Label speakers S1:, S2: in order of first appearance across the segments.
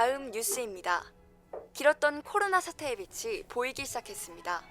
S1: 다음 뉴스입니다. 길었던 코로나 사태의 빛이 보이기 시작했습니다.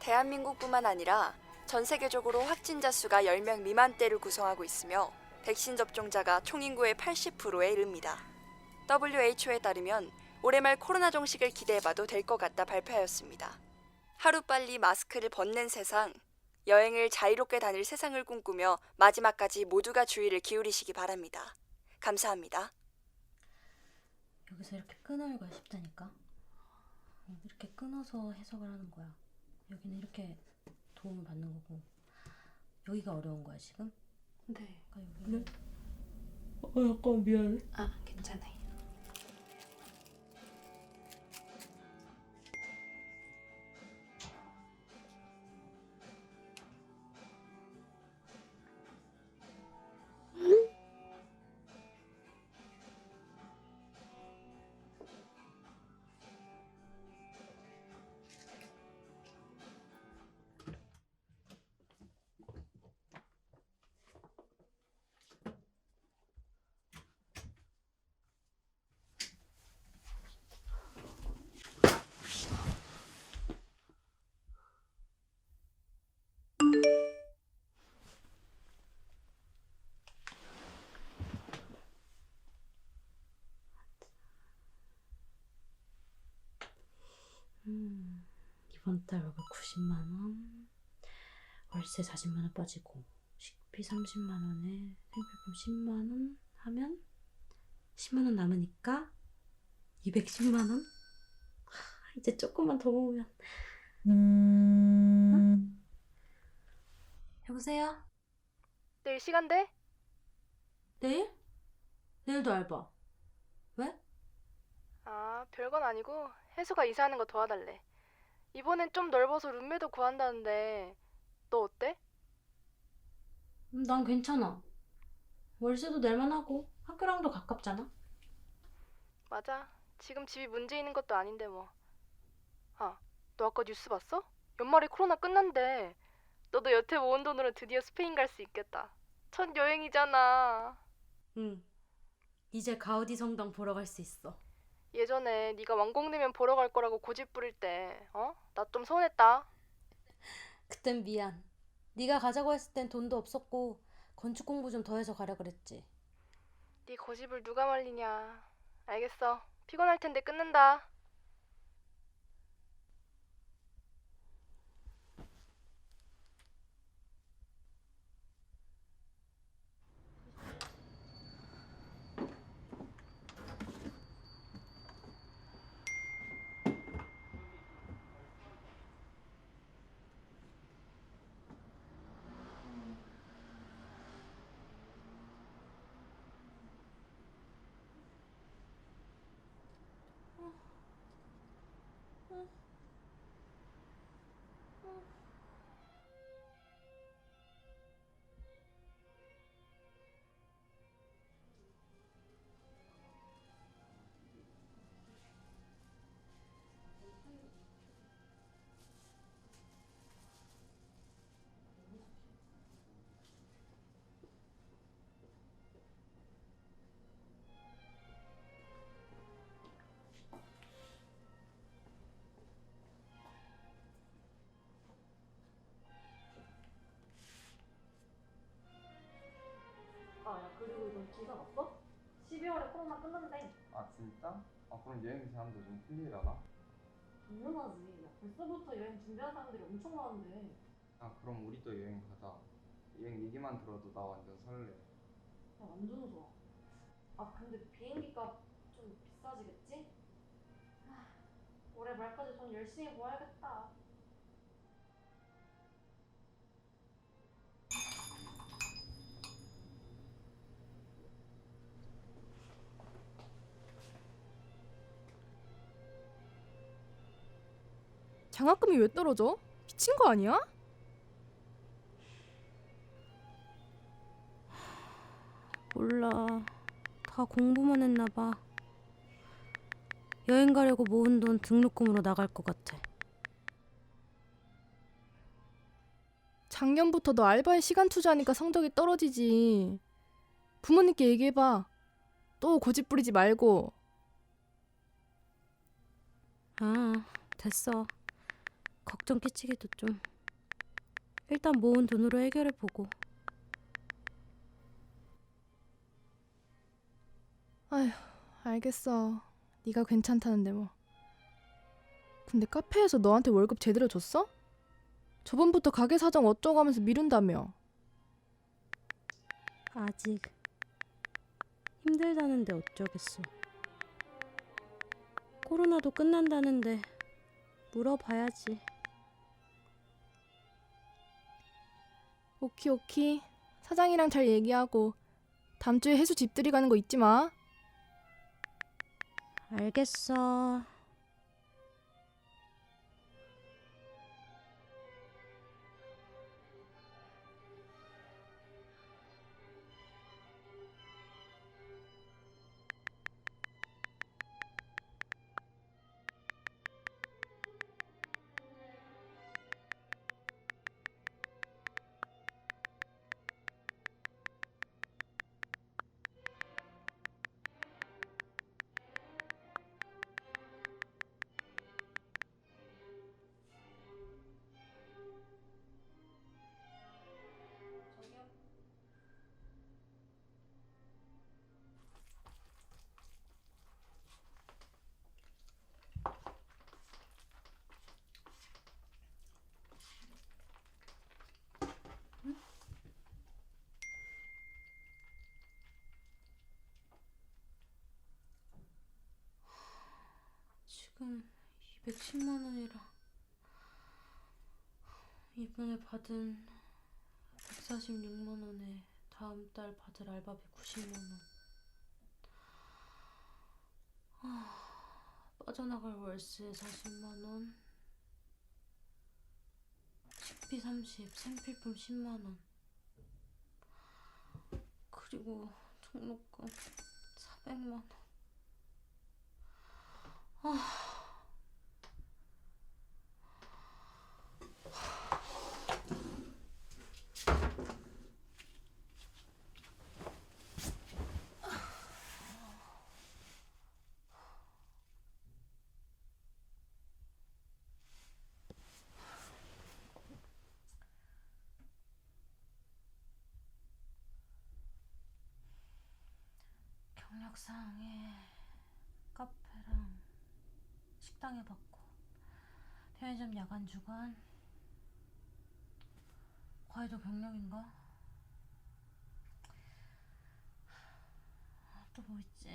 S1: 대한민국뿐만 아니라 전 세계적으로 확진자 수가 10명 미만대를 구성하고 있으며 백신 접종자가 총 인구의 80%에 이릅니다. WHO에 따르면 올해 말 코로나 종식을 기대해봐도 될 것 같다 발표하였습니다. 하루빨리 마스크를 벗는 세상, 여행을 자유롭게 다닐 세상을 꿈꾸며 마지막까지 모두가 주의를 기울이시기 바랍니다. 감사합니다.
S2: 여기서 이렇게 끊어가 쉽다니까. 어, 이렇게 끊어서 해석을 하는 거야. 여기는 이렇게 도움을 받는 거고. 여기가 어려운 거야 지금?
S3: 네.
S2: 그러니까 여기를
S3: 어, 약간 미안해. 아, 괜찮아요.
S2: 이번 달 월급 90만 원, 월세 40만 원 빠지고 식비 30만 원에 생필품 10만 원 하면 10만 원 남으니까 210만 원? 하, 이제 조금만 더 모으면 어? 여보세요?
S1: 내일 시간 돼?
S2: 내일? 내일도 알바. 왜?
S4: 아, 별건 아니고 혜수가 이사하는 거 도와달래. 이번엔 좀 넓어서 룸메도 구한다는데 너 어때?
S2: 음, 난 괜찮아. 월세도 낼만 하고 학교랑도 가깝잖아.
S4: 맞아. 지금 집이 문제 있는 것도 아닌데 뭐. 아, 너 아까 뉴스 봤어? 연말에 코로나 끝난대. 너도 여태 모은 돈으로 드디어 스페인 갈 수 있겠다. 첫 여행이잖아.
S2: 응. 이제 가우디 성당 보러 갈 수 있어.
S4: 예전에 네가 완공되면 보러 갈 거라고 고집 부릴 때, 어? 나 좀 서운했다.
S2: 그땐 미안. 네가 가자고 했을 땐 돈도 없었고 건축 공부 좀 더 해서 가려 그랬지.
S4: 네 고집을 누가 말리냐. 알겠어. 피곤할 텐데 끊는다.
S2: 아, 이건 기사 봤어? 12월에 코로나 끝난대.
S5: 아 진짜? 아 그럼 여행 사람들 좀 풀리려나?
S2: 당연하지. 야, 벌써부터 여행 준비한 사람들이 엄청 많은데.
S5: 아 그럼 우리도 여행 가자 여행 얘기만 들어도 나 완전 설레
S2: 야, 완전 좋아. 아, 근데 비행기 값 좀 비싸지겠지? 하, 올해 말까지 돈 열심히 모아야겠다.
S6: 장학금이 왜 떨어져? 미친 거 아니야?
S2: 몰라. 다 공부만 했나 봐. 여행 가려고 모은 돈 등록금으로 나갈 것 같아.
S6: 작년부터 너 알바에 시간 투자하니까 성적이 떨어지지. 부모님께 얘기해봐. 또 고집 부리지 말고.
S2: 아, 됐어. 걱정 끼치기도 좀. 일단 모은 돈으로 해결해 보고.
S4: 아휴 알겠어. 네가 괜찮다는데 뭐. 근데 카페에서 너한테 월급 제대로 줬어? 저번부터 가게 사정 어쩌고 하면서 미룬다며.
S2: 아직 힘들다는데 어쩌겠어. 코로나도 끝난다는데 물어봐야지.
S4: 오키 오키. 사장이랑 잘 얘기하고 다음 주에 해수 집들이 가는 거 잊지 마.
S2: 알겠어. 지금 210만 원이라 이번에 받은 146만 원에 다음 달 받을 알바비 90만 원. 아, 빠져나갈 월세 40만 원. 식비 30, 생필품 10만 원. 그리고 등록금 400만 원. 경 력사항에 카페랑 식당에 받고 편의점 야간 주간 과외도 경력인가? 또 뭐 있지?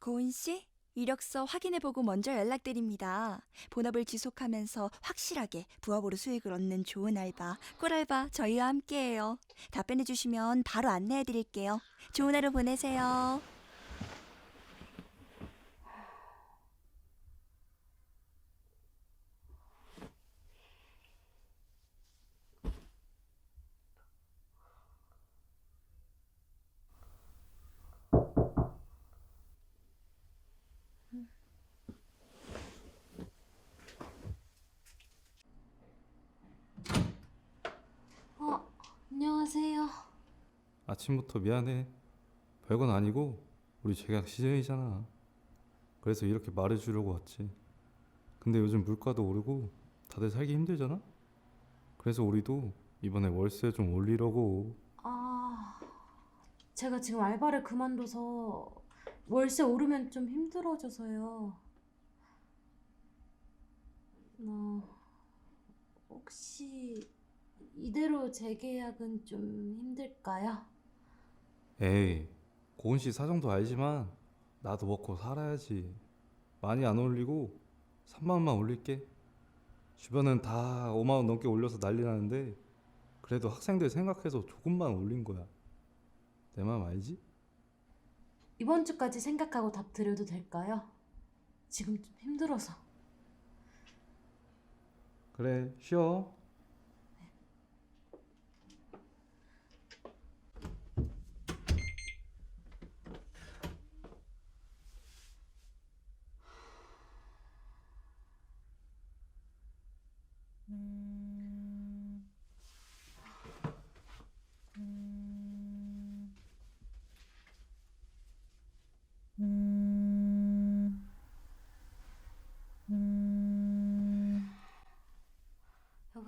S7: 고은 씨, 이력서 확인해보고 먼저 연락드립니다. 본업을 지속하면서 확실하게 부업으로 수익을 얻는 좋은 알바, 꿀알바 저희와 함께해요. 답변해주시면 바로 안내해드릴게요. 좋은 하루 보내세요.
S2: 어, 안녕하세요.
S5: 아침부터 미안해. 별건 아니고 우리 재계약 시즌이잖아. 그래서 이렇게 말해주려고 왔지. 근데 요즘 물가도 오르고 다들 살기 힘들잖아. 그래서 우리도 이번에 월세 좀 올리려고.
S2: 아, 제가 지금 알바를 그만둬서 월세 오르면 좀 힘들어져서요. 어, 혹시 이대로 재계약은 좀 힘들까요?
S5: 에이, 고은 씨 사정도 알지만 나도 먹고 살아야지. 많이 안 올리고 3만 원만 올릴게. 주변은 다 5만 원 넘게 올려서 난리 나는데 그래도 학생들 생각해서 조금만 올린 거야. 내 마음 알지?
S2: 이번 주까지 생각하고 답 드려도 될까요? 지금 좀 힘들어서.
S5: 그래 쉬어.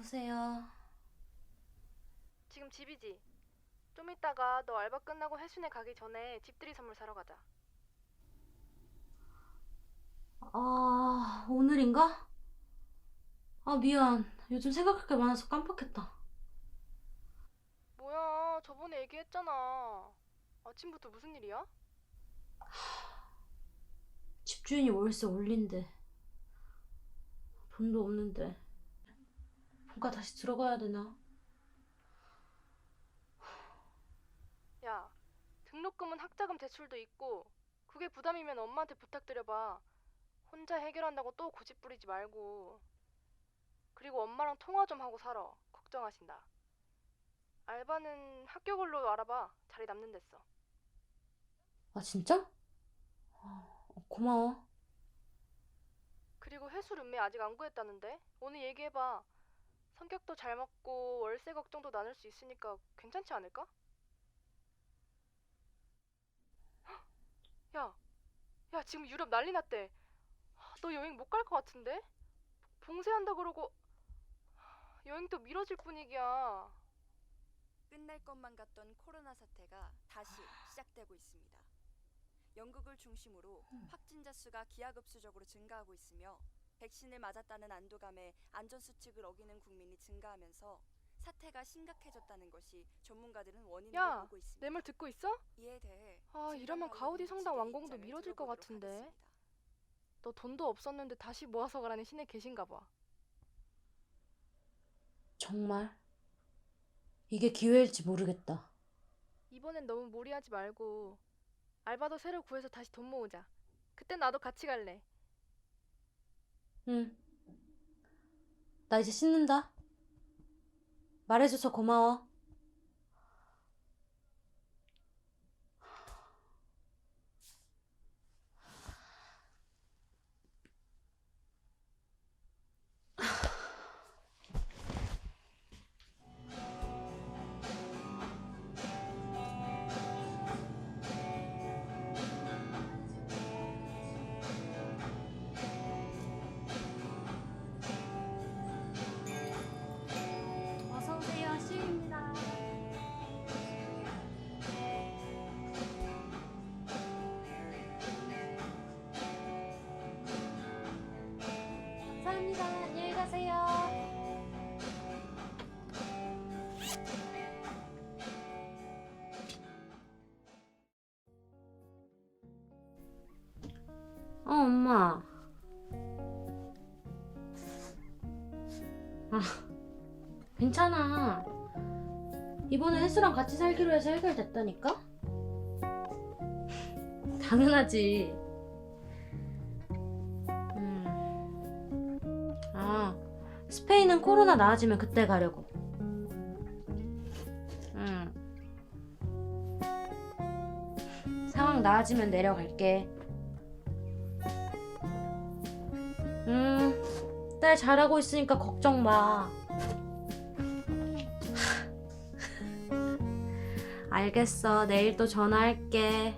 S2: 여보세요.
S4: 지금 집이지? 좀 이따가 너 알바 끝나고 해순에 가기 전에 집들이 선물 사러 가자.
S2: 아, 오늘인가? 아, 미안. 요즘 생각할 게 많아서 깜빡했다.
S4: 뭐야, 저번에 얘기했잖아. 아침부터 무슨 일이야?
S2: 집주인이 월세 올린대. 돈도 없는데. 본가 다시 들어가야 되나?
S4: 야, 등록금은 학자금 대출도 있고 그게 부담이면 엄마한테 부탁드려봐. 혼자 해결한다고 또 고집 부리지 말고. 그리고 엄마랑 통화 좀 하고 살아. 걱정하신다. 알바는 학교 걸로 알아봐. 자리 남는 데서.
S2: 아, 진짜? 아, 고마워.
S4: 그리고 해수 룸메 아직 안 구했다는데? 오늘 얘기해봐. 성격도 잘 맞고 월세 걱정도 나눌 수 있으니까 괜찮지 않을까? 야, 야 지금 유럽 난리 났대. 하, 너 여행 못 갈 것 같은데? 봉쇄한다 그러고 하, 여행도 미뤄질 분위기야.
S1: 끝날 것만 같던 코로나 사태가 다시 시작되고 있습니다. 영국을 중심으로 확진자 수가 기하급수적으로 증가하고 있으며 백신을 맞았다는 안도감에 안전 수칙을 어기는 국민이 증가하면서 사태가 심각해졌다는 것이 전문가들은 원인으로
S4: 야,
S1: 보고 있습니다.
S4: 내 말 듣고 있어?
S1: 이에 대해
S4: 아,
S1: 진단
S4: 이러면 가우디 성당 완공도 미뤄질 것 같은데.
S1: 하겠습니다.
S4: 너 돈도 없었는데 다시 모아서 가라는 신에 계신가 봐.
S2: 정말? 이게 기회일지 모르겠다.
S4: 이번엔 너무 무리하지 말고 알바도 새로 구해서 다시 돈 모으자. 그때 나도 같이 갈래.
S2: 응. 나 이제 씻는다. 말해줘서 고마워. 감사합니다. 안녕히 가세요. 어, 엄마. 아, 괜찮아. 이번에 혜수랑 같이 살기로 해서 해결됐다니까? 당연하지. 음. 아, 스페인은 코로나 나아지면 그때 가려고. 음. 상황 나아지면 내려갈게. 음, 딸 잘하고 있으니까 걱정 마. 알겠어. 내일 또 전화할게.